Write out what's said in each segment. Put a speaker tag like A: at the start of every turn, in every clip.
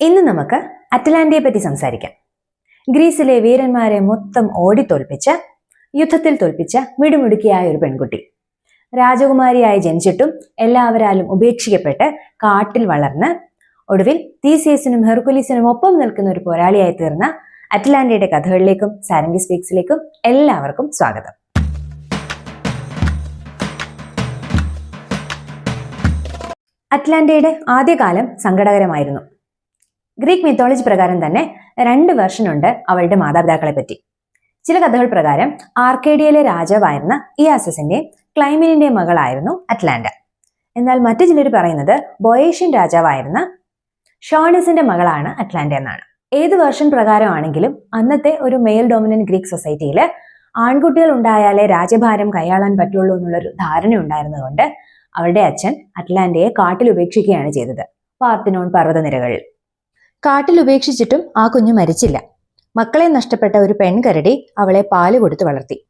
A: ഇന്ന് നമുക്ക് അറ്റലാന്റയെ പറ്റി സംസാരിക്കാം. ഗ്രീസിലെ വീരന്മാരെ മൊത്തം ഓടിത്തോൽപ്പിച്ച യുദ്ധത്തിൽ തോൽപ്പിച്ച മിടുമിടുക്കിയായ ഒരു പെൺകുട്ടി. രാജകുമാരിയായി ജനിച്ചിട്ടും എല്ലാവരാലും ഉപേക്ഷിക്കപ്പെട്ട് കാട്ടിൽ വളർന്ന് ഒടുവിൽ തീസിയസിനും ഹെർക്കുലീസിനും ഒപ്പം നിൽക്കുന്ന ഒരു പോരാളിയായി തീർന്ന അറ്റലാന്റയുടെ കഥകളിലേക്കും സാരംഗി സ്പീക്സിലേക്കും എല്ലാവർക്കും സ്വാഗതം. അറ്റ്ലാന്റയുടെ ആദ്യകാലം സങ്കടകരമായിരുന്നു. ഗ്രീക്ക് മിത്തോളജി പ്രകാരം തന്നെ രണ്ട് വെർഷൻ ഉണ്ട് അവളുടെ മാതാപിതാക്കളെ പറ്റി ചില കഥകൾ പ്രകാരം ആർക്കേഡിയയിലെ രാജാവായിരുന്ന ഇയാസസിന്റെയും ക്ലൈമിനിന്റെയും മകളായിരുന്നു അറ്റ്ലാന്റ. എന്നാൽ മറ്റു ചിലർ പറയുന്നത് ബൊയേഷ്യൻ രാജാവായിരുന്ന ഷോണിസിന്റെ മകളാണ് അറ്റ്ലാന്റ എന്നാണ്. ഏത് വേർഷൻ പ്രകാരമാണെങ്കിലും അന്നത്തെ ഒരു മെയിൽ ഡോമിനന്റ് ഗ്രീക്ക് സൊസൈറ്റിയിൽ ആൺകുട്ടികൾ ഉണ്ടായാലേ രാജ്യഭാരം കൈയാളാൻ പറ്റുള്ളൂ എന്നുള്ളൊരു ധാരണ ഉണ്ടായിരുന്നതുകൊണ്ട് അവളുടെ അച്ഛൻ അറ്റ്ലാന്റയെ കാട്ടിൽ ഉപേക്ഷിക്കുകയാണ് ചെയ്തത്. പാർത്തിനോൺ പർവതനിരകളിൽ. കാട്ടിൽ ഉപേക്ഷിച്ചിട്ടും ആ കുഞ്ഞു മരിച്ചില്ല. മക്കളെ നഷ്ടപ്പെട്ട ഒരു പെൺകരടി അവളെ പാൽ കൊടുത്തു വളർത്തി.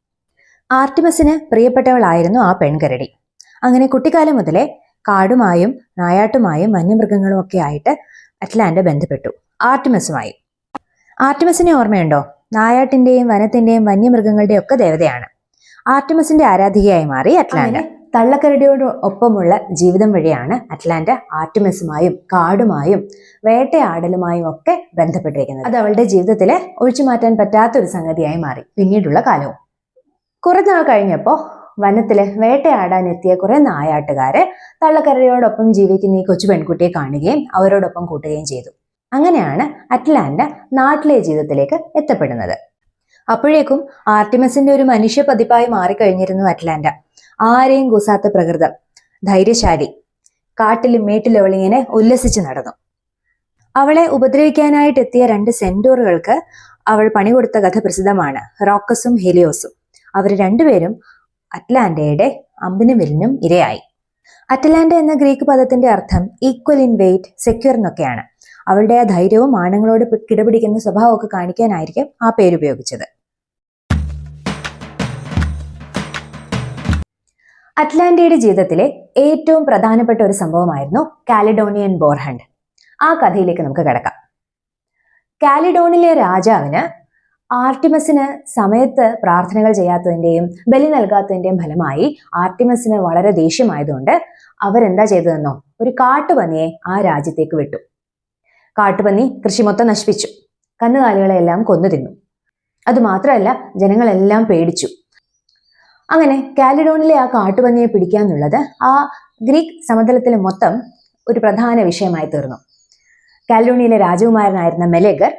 A: ആർട്ടിമസിന് പ്രിയപ്പെട്ടവളായിരുന്നു ആ പെൺകരടി. അങ്ങനെ കുട്ടിക്കാലം മുതലേ കാടുമായും നായാട്ടുമായും വന്യമൃഗങ്ങളും ഒക്കെ ആയിട്ട് അറ്റ്ലാന്റ ബന്ധപ്പെട്ടു. ആർട്ടിമസുമായി. ആർട്ടിമസിനെ ഓർമ്മയുണ്ടോ? നായാട്ടിന്റെയും വനത്തിന്റെയും വന്യമൃഗങ്ങളുടെയും ഒക്കെ ദേവതയാണ്. ആർട്ടിമസിന്റെ ആരാധികയായി മാറി അറ്റ്ലാന്റ. തള്ളക്കരടിയോട് ഒപ്പമുള്ള ജീവിതം വഴിയാണ് അറ്റ്ലാന്റ ആർട്ടിമസുമായും കാടുമായും വേട്ടയാടലുമായും ഒക്കെ ബന്ധപ്പെട്ടിരിക്കുന്നത്. അത് അവളുടെ ജീവിതത്തിലെ ഒഴിച്ചു മാറ്റാൻ പറ്റാത്ത ഒരു സംഗതിയായി മാറി. പിന്നീടുള്ള കാലവും. കുറെ നാൾ കഴിഞ്ഞപ്പോൾ വനത്തിൽ വേട്ടയാടാൻ എത്തിയ കുറെ നായാട്ടുകാര് തള്ളക്കരടിയോടൊപ്പം ജീവിക്കുന്ന ഈ കൊച്ചു പെൺകുട്ടിയെ കാണുകയും അവരോടൊപ്പം കൂട്ടുകയും ചെയ്തു. അങ്ങനെയാണ് അറ്റ്ലാന്റ നാട്ടിലെ ജീവിതത്തിലേക്ക് എത്തപ്പെടുന്നത്. അപ്പോഴേക്കും ആർട്ടിമസിന്റെ ഒരു മനുഷ്യ പതിപ്പായി മാറിക്കഴിഞ്ഞിരുന്നു അറ്റ്ലാന്റ. ആരെയും കൂസാത്ത പ്രകൃതം. ധൈര്യശാലി. കാട്ടിലും മേട്ടിലും അവളിങ്ങനെ ഉല്ലസിച്ചു നടന്നു. അവളെ ഉപദ്രവിക്കാനായിട്ട് എത്തിയ രണ്ട് സെന്റോറുകൾക്ക് അവൾ പണി കൊടുത്ത കഥ പ്രസിദ്ധമാണ്. റോക്കസും ഹെലിയോസും. അവർ രണ്ടുപേരും അറ്റ്ലാന്റയുടെ അമ്പിനും വില്ലിനും ഇരയായി. അറ്റ്ലാന്റ എന്ന ഗ്രീക്ക് പദത്തിന്റെ അർത്ഥം ഈക്വൽ ഇൻ വെയിറ്റ് സെക്യൂർ എന്നൊക്കെയാണ്. അവളുടെ ആ ധൈര്യവും ആണുങ്ങളോട് കിടപിടിക്കുന്ന സ്വഭാവമൊക്കെ കാണിക്കാനായിരിക്കും ആ പേര് ഉപയോഗിച്ചത് അറ്റ്ലാന്റയുടെ ജീവിതത്തിലെ ഏറ്റവും പ്രധാനപ്പെട്ട ഒരു സംഭവമായിരുന്നു കാലിഡോണിയൻ ബോർഹണ്ട്. ആ കഥയിലേക്ക് നമുക്ക് കിടക്കാം. കാലിഡോണിലെ രാജാവിന് ആർട്ടിമസിന് സമയത്ത് പ്രാർത്ഥനകൾ ചെയ്യാത്തതിന്റെയും ബലി നൽകാത്തതിന്റെയും ഫലമായി ആർട്ടിമസിന് വളരെ ദേഷ്യമായതുകൊണ്ട് അവരെന്താ ചെയ്തതെന്നോ ഒരു കാട്ടുപന്നിയെ ആ രാജ്യത്തേക്ക് വിട്ടു. കാട്ടുപന്നി കൃഷി മൊത്തം നശിപ്പിച്ചു. കന്നുകാലികളെല്ലാം കൊന്നു തിന്നു. അതുമാത്രമല്ല ജനങ്ങളെല്ലാം പേടിച്ചു. അങ്ങനെ കാലിഡോണിലെ ആ കാട്ടുപന്നിയെ പിടിക്കാന്നുള്ളത് ആ ഗ്രീക്ക് സമതലത്തിൽ മൊത്തം ഒരു പ്രധാന വിഷയമായി തീർന്നു. കാലിഡോണിയയിലെ രാജകുമാരനായിരുന്ന മെലേഗർ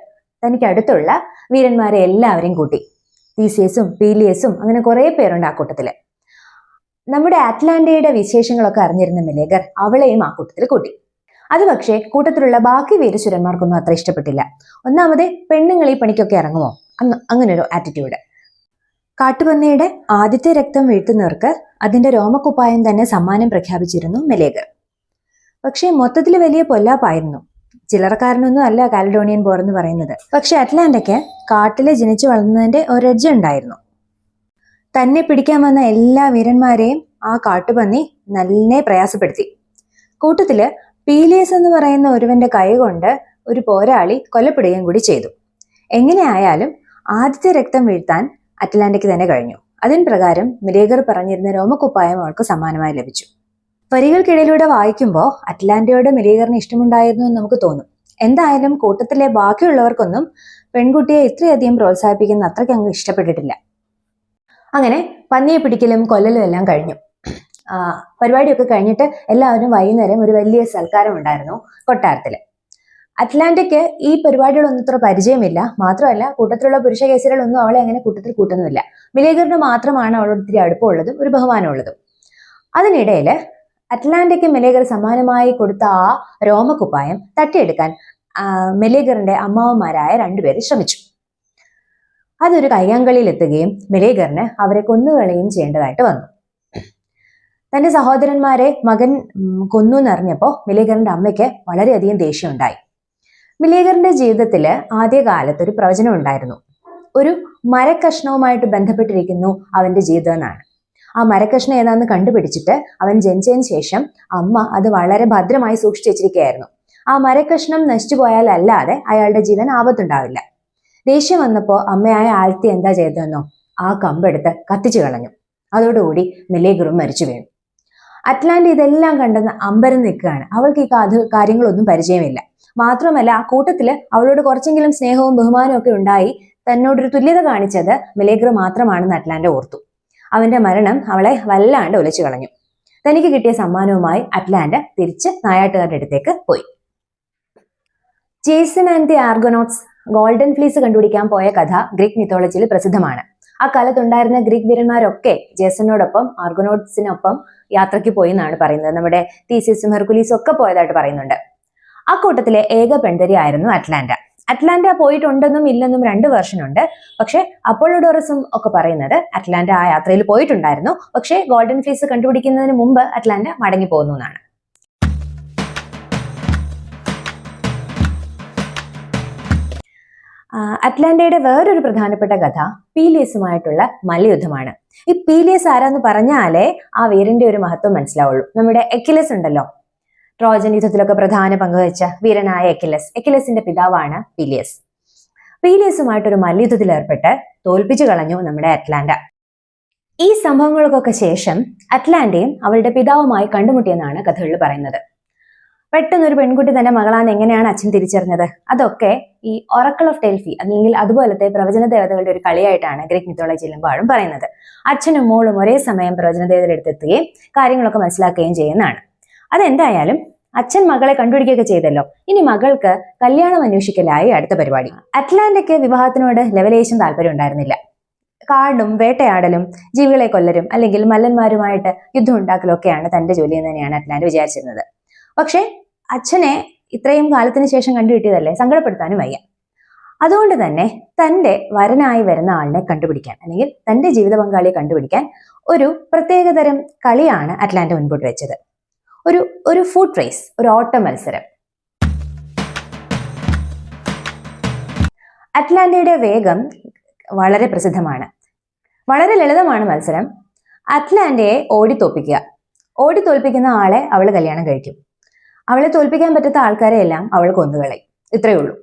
A: തനിക്ക് അടുത്തുള്ള വീരന്മാരെ എല്ലാവരെയും കൂട്ടി. തീസിയസും പീലിയസും അങ്ങനെ കുറേ പേരുണ്ട് ആ കൂട്ടത്തിൽ നമ്മുടെ അറ്റ്ലാന്റയുടെ വിശേഷങ്ങളൊക്കെ അറിഞ്ഞിരുന്ന മെലേഗർ അവളെയും ആ കൂട്ടത്തിൽ കൂട്ടി. അത് പക്ഷേ കൂട്ടത്തിലുള്ള ബാക്കി വീരശുരന്മാർക്കൊന്നും അത്ര ഇഷ്ടപ്പെട്ടില്ല. ഒന്നാമത് പെണ്ണുങ്ങൾ ഈ പണിക്കൊക്കെ ഇറങ്ങുമോ? അങ്ങനൊരു ആറ്റിറ്റ്യൂഡ് കാട്ടുപന്നിയുടെ ആദ്യത്തെ രക്തം വീഴ്ത്തുന്നവർക്ക് അതിന്റെ രോമക്കുപ്പായം തന്നെ സമ്മാനം പ്രഖ്യാപിച്ചിരുന്നു മെലേഗർ പക്ഷേ മൊത്തത്തിൽ വലിയ പൊല്ലാപ്പായിരുന്നു. ചിലർക്കാരനൊന്നും അല്ല കാലഡോണിയൻ ബോർ എന്ന് പറയുന്നത്. പക്ഷെ അറ്റ്ലാന്റയ്ക്ക് കാട്ടിലെ ജനിച്ചു വളർന്നതിന്റെ ഒരു എഡ്ജ് ഉണ്ടായിരുന്നു. തന്നെ പിടിക്കാൻ വന്ന എല്ലാ വീരന്മാരെയും ആ കാട്ടുപന്നി നന്നെ പ്രയാസപ്പെടുത്തി. കൂട്ടത്തിൽ പീലിയസ് എന്ന് പറയുന്ന ഒരുവന്റെ കൈ കൊണ്ട് ഒരു പോരാളി കൊലപ്പെടുകയും കൂടി ചെയ്തു. എങ്ങനെയായാലും ആദ്യത്തെ രക്തം വീഴ്ത്താൻ അറ്റ്ലാന്റയ്ക്ക് തന്നെ കഴിഞ്ഞു. അതിൻ പ്രകാരം മിലേഗർ പറഞ്ഞിരുന്ന രോമക്കുപ്പായം അവൾക്ക് സമ്മാനമായി ലഭിച്ചു. വരികൾക്കിടയിലൂടെ വായിക്കുമ്പോൾ അറ്റ്ലാന്റയോട് മിലേഗറിന് ഇഷ്ടമുണ്ടായിരുന്നു എന്ന് നമുക്ക് തോന്നും. എന്തായാലും കൂട്ടത്തിലെ ബാക്കിയുള്ളവർക്കൊന്നും പെൺകുട്ടിയെ ഇത്രയധികം പ്രോത്സാഹിപ്പിക്കുന്ന അത്രയ്ക്ക് അങ്ങ് ഇഷ്ടപ്പെട്ടിട്ടില്ല. അങ്ങനെ പന്നിയെ പിടിക്കലും കൊല്ലലും എല്ലാം കഴിഞ്ഞു. പരിപാടിയൊക്കെ കഴിഞ്ഞിട്ട് എല്ലാവരും വൈകുന്നേരം ഒരു വലിയ സൽക്കാരം ഉണ്ടായിരുന്നു കൊട്ടാരത്തിൽ. അറ്റ്ലാന്റയ്ക്ക് ഈ പരിപാടികളൊന്നും ഇത്ര പരിചയമില്ല. മാത്രമല്ല കൂട്ടത്തിലുള്ള പുരുഷ കേസുകളൊന്നും അവളെ അങ്ങനെ കൂട്ടത്തിൽ കൂട്ടുന്നില്ല മിലേഗറിന് മാത്രമാണ് അവളോട് ഇത്തിരി അടുപ്പമുള്ളതും ഒരു ബഹുമാനമുള്ളതും. അതിനിടയിൽ അറ്റ്ലാന്റയ്ക്ക് മെലേഗർ സമ്മാനമായി കൊടുത്ത ആ രോമക്കുപ്പായം തട്ടിയെടുക്കാൻ മെലേഗറിന്റെ അമ്മാവന്മാരായ രണ്ടുപേര് ശ്രമിച്ചു. അതൊരു കയ്യാങ്കളിയിൽ എത്തുകയും മെലേഗറിന് അവരെ കൊന്നുകളയും ചെയ്യേണ്ടതായിട്ട് വന്നു. തന്റെ സഹോദരന്മാരെ മകൻ കൊന്നു എന്നറിഞ്ഞപ്പോൾ മിലേഗറിന്റെ അമ്മയ്ക്ക് വളരെയധികം ദേഷ്യമുണ്ടായി. മിലേഗറിന്റെ ജീവിതത്തിൽ ആദ്യകാലത്ത് ഒരു പ്രവചനം ഉണ്ടായിരുന്നു. ഒരു മരക്കഷ്ണവുമായിട്ട് ബന്ധപ്പെട്ടിരിക്കുന്നു അവന്റെ ജീവിതം എന്നാണ്. ആ മരക്കഷ്ണം ഏതാന്ന് കണ്ടുപിടിച്ചിട്ട് അവൻ ജനിച്ചതിന് ശേഷം അമ്മ അത് വളരെ ഭദ്രമായി സൂക്ഷിച്ചു വെച്ചിരിക്കുകയായിരുന്നു. ആ മരക്കഷ്ണം നശിച്ചു പോയാലല്ലാതെ അയാളുടെ ജീവൻ ആപത്തുണ്ടാവില്ല. ദേഷ്യം വന്നപ്പോൾ അമ്മയായ ആഴ്ത്തി എന്താ ചെയ്തതെന്നോ ആ കമ്പെടുത്ത് കത്തിച്ചു കളഞ്ഞു. അതോടുകൂടി മെലേഗറും മരിച്ചു വീണു. അറ്റ്ലാന്റ ഇതെല്ലാം കണ്ടെന്ന് അമ്പരം നിൽക്കുകയാണ്. അവൾക്ക് ഈ കഥ കാര്യങ്ങളൊന്നും പരിചയമില്ല. മാത്രമല്ല ആ കൂട്ടത്തിൽ അവളോട് കുറച്ചെങ്കിലും സ്നേഹവും ബഹുമാനവും ഒക്കെ ഉണ്ടായി തന്നോടൊരു തുല്യത കാണിച്ചത് മെലേഗ്ര മാത്രമാണെന്ന് അറ്റ്ലാന്റ ഓർത്തു. അവന്റെ മരണം അവളെ വല്ലാണ്ട് ഒലിച്ചു കളഞ്ഞു. തനിക്ക് കിട്ടിയ സമ്മാനവുമായി അറ്റ്ലാന്റ തിരിച്ച് നായാട്ടുകാരുടെ അടുത്തേക്ക് പോയി. Jason and the Argonauts golden fleece കണ്ടുപിടിക്കാൻ പോയ കഥ ഗ്രീക്ക് മിത്തോളജിയിൽ പ്രസിദ്ധമാണ്. ആ കാലത്തുണ്ടായിരുന്ന ഗ്രീക്ക് വീരന്മാരൊക്കെ ജേസനോടൊപ്പം ആർഗോനോട്സിനൊപ്പം യാത്രയ്ക്ക് പോയി എന്നാണ് പറയുന്നത്. നമ്മുടെ തീസിസും ഹെർക്കുലീസും ഒക്കെ പോയതായിട്ട് പറയുന്നുണ്ട്. ആ കൂട്ടത്തിലെ ഏക പെൺതരി ആയിരുന്നു അറ്റ്ലാന്റ. അറ്റ്ലാന്റ പോയിട്ടുണ്ടെന്നും ഇല്ലെന്നും രണ്ട് വെർഷൻ ഉണ്ട് പക്ഷേ അപ്പോളോഡോറസും ഒക്കെ പറയുന്നത് അറ്റ്ലാന്റ ആ യാത്രയിൽ പോയിട്ടുണ്ടായിരുന്നു. പക്ഷേ ഗോൾഡൻ ഫീസ് കണ്ടുപിടിക്കുന്നതിന് മുമ്പ് അറ്റ്ലാന്റ മടങ്ങി പോകുന്നു എന്നാണ്. അറ്റ്ലാന്റയുടെ വേറൊരു പ്രധാനപ്പെട്ട കഥ പീലിയസുമായിട്ടുള്ള മല്ലയുദ്ധമാണ് ഈ പീലിയസ് ആരാന്ന് പറഞ്ഞാലേ ആ വീരന്റെ ഒരു മഹത്വം മനസ്സിലാവുള്ളൂ. നമ്മുടെ എക്കിലസ് ഉണ്ടല്ലോ. ട്രോജൻ യുദ്ധത്തിലൊക്കെ പ്രധാന പങ്കുവച്ച വീരനായ എക്കിലസ് എക്കിലസിന്റെ പിതാവാണ് പീലിയസ്. പീലിയസുമായിട്ടൊരു മല്ലയുദ്ധത്തിൽ ഏർപ്പെട്ട് തോൽപ്പിച്ചു കളഞ്ഞു നമ്മുടെ അറ്റ്ലാന്റ. ഈ സംഭവങ്ങൾക്കൊക്കെ ശേഷം അറ്റ്ലാന്റയും അവളുടെ പിതാവുമായി കണ്ടുമുട്ടിയെന്നാണ് കഥകളിൽ പറയുന്നത്. പെട്ടെന്ന് ഒരു പെൺകുട്ടി തന്റെ മകളാന്ന് എങ്ങനെയാണ് അച്ഛൻ തിരിച്ചറിഞ്ഞത്? അതൊക്കെ ഈ ഒറക്കൾ ഓഫ് ഡെൽഫി അല്ലെങ്കിൽ അതുപോലത്തെ പ്രവചന ദേവതകളുടെ ഒരു കളിയായിട്ടാണ് ഗ്രീക്ക് മിത്തോളജിയിലും പാടും പറയുന്നത്. അച്ഛനും മോളും ഒരേ സമയം പ്രവചന ദേവതയുടെ അടുത്തെത്തുകയും കാര്യങ്ങളൊക്കെ മനസ്സിലാക്കുകയും ചെയ്യുന്നതാണ്. അതെന്തായാലും അച്ഛൻ മകളെ കണ്ടുപിടിക്കുകയൊക്കെ ചെയ്തല്ലോ. ഇനി മകൾക്ക് കല്യാണം അന്വേഷിക്കലായി അടുത്ത പരിപാടി. അറ്റ്ലാന്റയ്ക്ക് വിവാഹത്തിനോട് ലെവലേശം താല്പര്യം ഉണ്ടായിരുന്നില്ല. കാടും വേട്ടയാടലും ജീവികളെ കൊല്ലരും അല്ലെങ്കിൽ മല്ലന്മാരുമായിട്ട് യുദ്ധം ഉണ്ടാക്കലും ഒക്കെയാണ് തന്റെ ജോലി എന്ന് തന്നെയാണ് അറ്റ്ലാന്റ് വിചാരിച്ചിരുന്നത്. പക്ഷേ അച്ഛനെ ഇത്രയും കാലത്തിന് ശേഷം കണ്ടുകിട്ടിയതല്ലേ? സങ്കടപ്പെടുത്താനും വയ്യ. അതുകൊണ്ട് തന്നെ തന്റെ വരനായി വരുന്ന ആളിനെ കണ്ടുപിടിക്കാൻ അല്ലെങ്കിൽ തന്റെ ജീവിത പങ്കാളിയെ കണ്ടുപിടിക്കാൻ ഒരു പ്രത്യേകതരം കളിയാണ് അറ്റ്ലാന്റ മുൻപോട്ട് വെച്ചത്. ഒരു ഒരു ഫുഡ് റേസ് ഒരു ഓട്ട മത്സരം. അറ്റ്ലാന്റയുടെ വേഗം വളരെ പ്രസിദ്ധമാണ്. വളരെ ലളിതമാണ് മത്സരം. അറ്റ്ലാന്റയെ ഓടി ഓടിത്തോൽപ്പിക്കുന്ന ഓടി തോൽപ്പിക്കുന്ന ആളെ അവൾ കല്യാണം കഴിക്കും. അവളെ തോൽപ്പിക്കാൻ പറ്റാത്ത ആൾക്കാരെ എല്ലാം അവൾ കൊന്നുകളയും. ഇത്രയേ ഉള്ളൂ.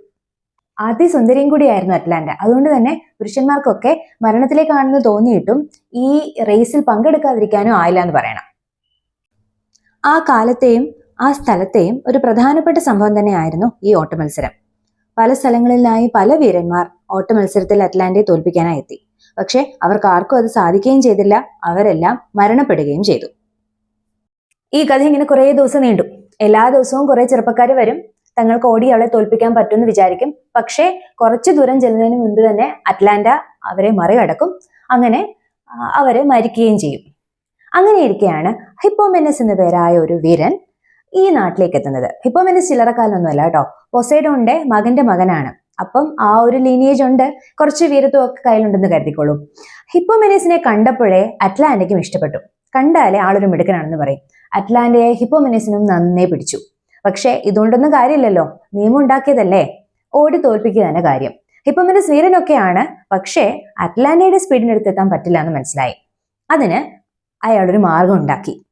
A: അതിസുന്ദരിയും കൂടിയായിരുന്നു അറ്റ്ലാന്റ. അതുകൊണ്ട് തന്നെ പുരുഷന്മാർക്കൊക്കെ മരണത്തിലേക്കാണെന്ന് തോന്നിയിട്ടും ഈ റേസിൽ പങ്കെടുക്കാതിരിക്കാനും ആയില്ല എന്ന് പറയണം. ആ കാലത്തെയും ആ സ്ഥലത്തെയും ഒരു പ്രധാനപ്പെട്ട സംഭവം തന്നെയായിരുന്നു ഈ ഓട്ടമത്സരം. പല സ്ഥലങ്ങളിലായി പല വീരന്മാർ ഓട്ടമത്സരത്തിൽ അറ്റ്ലാന്റയെ തോൽപ്പിക്കാനായി എത്തി പക്ഷെ അവർക്ക് ആർക്കും അത് സാധിക്കുകയും ചെയ്തില്ല. അവരെല്ലാം മരണപ്പെടുകയും ചെയ്തു. ഈ കഥ ഇങ്ങനെ കുറേ ദിവസം നീണ്ടു. എല്ലാ ദിവസവും കുറെ ചെറുപ്പക്കാർ വരും. തങ്ങൾക്ക് ഓടി അവളെ തോൽപ്പിക്കാൻ പറ്റുമെന്ന് വിചാരിക്കും. പക്ഷേ കുറച്ച് ദൂരം ചെല്ലുന്നതിന് മുൻപ് തന്നെ അറ്റ്ലാന്റ അവരെ മറികടക്കും. അങ്ങനെ അവരെ മരിക്കുകയും ചെയ്യും. അങ്ങനെ ഇരിക്കെയാണ് ഹിപ്പോമെനസ് എന്ന പേരായ ഒരു വീരൻ ഈ നാട്ടിലേക്ക് എത്തുന്നത്. ഹിപ്പോമെനസ് ചില്ലറക്കാലൊന്നുമല്ല കേട്ടോ. പൊസൈഡോണിന്റെ മകന്റെ മകനാണ്. അപ്പം ആ ഒരു ലീനിയേജ് ഉണ്ട്. കുറച്ച് വീരത്വം ഒക്കെ കയ്യിലുണ്ടെന്ന് കരുതിക്കോളൂ. ഹിപ്പോമെനസിനെ കണ്ടപ്പോഴേ അറ്റ്ലാന്റയ്ക്കും ഇഷ്ടപ്പെട്ടു. കണ്ടാലേ ആളൊരു മിടുക്കനാണെന്ന് പറയും. അറ്റ്ലാന്റയെ ഹിപ്പോമിനസിനും നന്നേ പിടിച്ചു. പക്ഷേ ഇതുകൊണ്ടൊന്നും കാര്യമില്ലല്ലോ. നിയമം ഉണ്ടാക്കിയതല്ലേ ഓടി തോൽപ്പിക്കുക തന്നെ കാര്യം. ഹിപ്പോമിനിസ് വീരനൊക്കെയാണ് പക്ഷേ അറ്റ്ലാന്റയുടെ സ്പീഡിനടുത്ത് എത്താൻ പറ്റില്ല എന്ന് മനസ്സിലായി. അതിന് അയാളൊരു മാർഗം ഉണ്ടാക്കി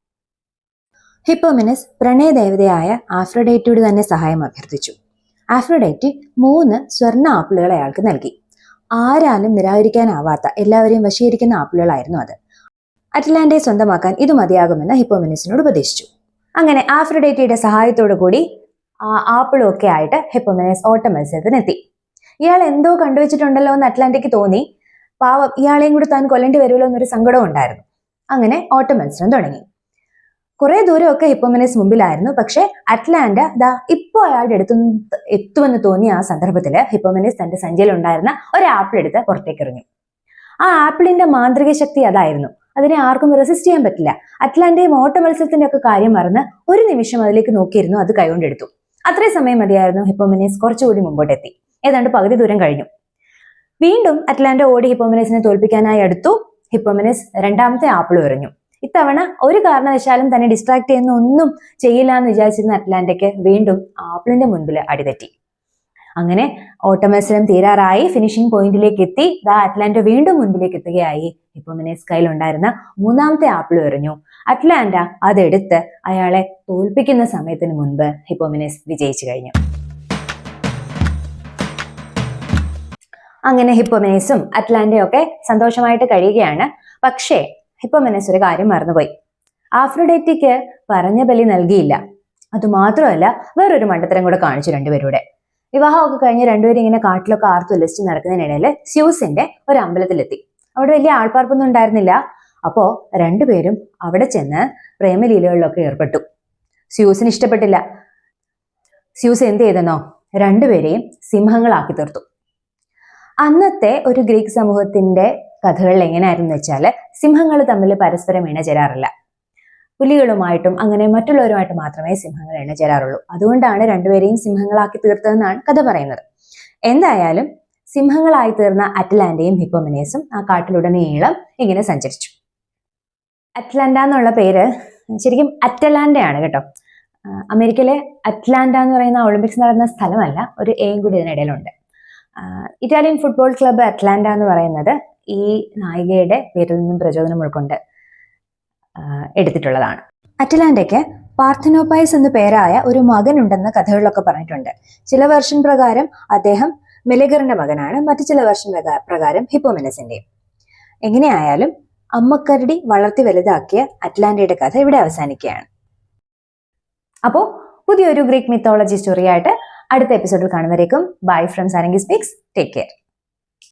A: ഹിപ്പോമിനസ് പ്രണയദേവതയായ ആഫ്രഡൈറ്റിയോട് തന്നെ സഹായം അഭ്യർത്ഥിച്ചു. ആഫ്രഡേറ്റി മൂന്ന് സ്വർണ ആപ്പിളുകൾ അയാൾക്ക് നൽകി. ആരാലും നിരാകരിക്കാനാവാത്ത എല്ലാവരെയും വശീകരിക്കുന്ന ആപ്പിളുകളായിരുന്നു അത്. അറ്റ്ലാന്റയെ സ്വന്തമാക്കാൻ ഇത് മതിയാകുമെന്ന് ഹിപ്പോമിനസിനോട് ഉപദേശിച്ചു. അങ്ങനെ ആഫ്രഡേറ്റയുടെ സഹായത്തോടു കൂടി ആപ്പിളും ഒക്കെ ആയിട്ട് ഹിപ്പോമിനസ് ഓട്ട മത്സരത്തിനെത്തി. ഇയാൾ എന്തോ കണ്ടുവച്ചിട്ടുണ്ടല്ലോ എന്ന് അറ്റ്ലാന്റയ്ക്ക് തോന്നി. പാവം ഇയാളെയും കൂടി താൻ കൊല്ലേണ്ടി വരുമല്ലോ എന്നൊരു സങ്കടവും ഉണ്ടായിരുന്നു. അങ്ങനെ ഓട്ട മത്സരം തുടങ്ങി. കുറെ ദൂരമൊക്കെ ഹിപ്പോമിനസ് മുമ്പിലായിരുന്നു. പക്ഷെ അറ്റ്ലാന്റ ദാ ഇപ്പോ അയാളുടെ അടുത്ത് എത്തുമെന്ന് തോന്നിയ ആ സന്ദർഭത്തിൽ ഹിപ്പോമിനസ് തന്റെ സഞ്ചിയിൽ ഉണ്ടായിരുന്ന ഒരു ആപ്പിൾ എടുത്ത് പുറത്തേക്ക് എറിഞ്ഞു. ആ ആപ്പിളിന്റെ മാന്ത്രിക ശക്തി അതായിരുന്നു. അതിനെ ആർക്കും റെസിസ്റ്റ് ചെയ്യാൻ പറ്റില്ല. അറ്റ്ലാന്റയും ഓട്ട മത്സരത്തിന്റെ ഒക്കെ കാര്യം മറന്ന് ഒരു നിമിഷം അതിലേക്ക് നോക്കിയിരുന്നു അത് കൈകൊണ്ടെടുത്തു. അത്രയും സമയം മതിയായിരുന്നു ഹിപ്പോമിനീസ് കുറച്ചുകൂടി മുമ്പോട്ടെത്തി. ഏതാണ്ട് പകുതി ദൂരം കഴിഞ്ഞു. വീണ്ടും അറ്റ്ലാന്റ ഓടി ഹിപ്പോമിനീസിനെ തോൽപ്പിക്കാനായി അടുത്തു. ഹിപ്പോമിനീസ് രണ്ടാമത്തെ ആപ്പിൾ എറിഞ്ഞു. ഇത്തവണ ഒരു കാരണവശാലും തന്നെ ഡിസ്ട്രാക്ട് ചെയ്യുന്ന ഒന്നും ചെയ്യില്ല എന്ന് വിചാരിച്ചിരുന്ന അറ്റ്ലാന്റയ്ക്ക് വീണ്ടും ആപ്പിളിന്റെ മുൻപിൽ അടിതെറ്റി. അങ്ങനെ ഓട്ടമത്സരം തീരാറായി. ഫിനിഷിംഗ് പോയിന്റിലേക്ക് എത്തി ദ അറ്റ്ലാന്റ വീണ്ടും മുൻപിലേക്ക് എത്തുകയായി ഹിപ്പോമിനസ് കയ്യിലുണ്ടായിരുന്ന മൂന്നാമത്തെ ആപ്പിൾ എറിഞ്ഞു. അറ്റ്ലാന്റ അതെടുത്ത് അയാളെ തോൽപ്പിക്കുന്ന സമയത്തിന് മുൻപ് ഹിപ്പോമിനസ് വിജയിച്ചു കഴിഞ്ഞു. അങ്ങനെ ഹിപ്പോമിനേസും അറ്റ്ലാന്റയും ഒക്കെ സന്തോഷമായിട്ട് കഴിയുകയാണ്. പക്ഷേ ഹിപ്പോമിനേസ് ഒരു കാര്യം മറന്നുപോയി. ആഫ്രോഡൈറ്റിക്ക് പറഞ്ഞ ബലി നൽകിയില്ല. അതുമാത്രമല്ല വേറൊരു മണ്ടത്തരം കൂടെ കാണിച്ചു രണ്ടുപേരുടെ. വിവാഹമൊക്കെ കഴിഞ്ഞ് രണ്ടുപേരും ഇങ്ങനെ കാട്ടിലൊക്കെ ആർത്തു ലിസ്റ്റ് നടക്കുന്നതിനിടയിൽ സ്യൂസിന്റെ ഒരു അമ്പലത്തിലെത്തി. അവിടെ വലിയ ആൾപ്പാർപ്പൊന്നും ഉണ്ടായിരുന്നില്ല. അപ്പോ രണ്ടുപേരും അവിടെ ചെന്ന് പ്രേമലീലകളിലൊക്കെ ഏർപ്പെട്ടു. സ്യൂസിന് ഇഷ്ടപ്പെട്ടില്ല. സ്യൂസ് എന്ത് ചെയ്തെന്നോ? രണ്ടുപേരെയും സിംഹങ്ങളാക്കി തീർത്തു. അന്നത്തെ ഒരു ഗ്രീക്ക് സമൂഹത്തിന്റെ കഥകളിൽ എങ്ങനെയായിരുന്നു വെച്ചാൽ സിംഹങ്ങൾ തമ്മിൽ പരസ്പരം ഇണചേരാറില്ല. പുലികളുമായിട്ടും അങ്ങനെ മറ്റുള്ളവരുമായിട്ട് മാത്രമേ സിംഹങ്ങൾ ഇണചേരാറുള്ളൂ അതുകൊണ്ടാണ് രണ്ടുപേരെയും സിംഹങ്ങളാക്കി തീർത്തതെന്നാണ് കഥ പറയുന്നത്. എന്തായാലും സിംഹങ്ങളായി തീർന്ന അറ്റ്ലാന്റയും ഹിപ്പോമിനേസും ആ കാട്ടിലുടനീളം ഇങ്ങനെ സഞ്ചരിച്ചു. അറ്റ്ലാന്റ എന്നുള്ള പേര് ശരിക്കും അറ്റലാന്റയാണ് കേട്ടോ. അമേരിക്കയിലെ അറ്റ്ലാന്റ എന്ന് പറയുന്ന ഒളിമ്പിക്സ് നടന്ന സ്ഥലമല്ല ഒരു എയും കൂടി ഇതിനിടയിലുണ്ട്. ഇറ്റാലിയൻ ഫുട്ബോൾ ക്ലബ്ബ് അറ്റ്ലാന്റ എന്ന് പറയുന്നത് ഈ നായികയുടെ പേരിൽ നിന്നും പ്രചോദനം ഉൾക്കൊണ്ട് എടുത്തിട്ടുള്ളതാണ്. അറ്റലാന്റയ്ക്ക് പാർത്ഥനോപായസ് എന്ന പേരായ ഒരു മകനുണ്ടെന്ന് കഥകളിലൊക്കെ പറഞ്ഞിട്ടുണ്ട്. ചില വെർഷൻ പ്രകാരം അദ്ദേഹം മെലഗറിന്റെ മകനാണ്. മറ്റു ചില വെർഷൻ പ്രകാരം ഹിപ്പോമെനസിന്റെ എങ്ങനെയായാലും അമ്മക്കരടി വളർത്തി വലുതാക്കിയ അറ്റ്ലാന്റയുടെ കഥ ഇവിടെ അവസാനിക്കുകയാണ്. അപ്പോൾ പുതിയൊരു ഗ്രീക്ക് മിത്തോളജി സ്റ്റോറിയായിട്ട് അടുത്ത എപ്പിസോഡിൽ കാണുന്നവരേക്കും bye from Sarangi speaks take care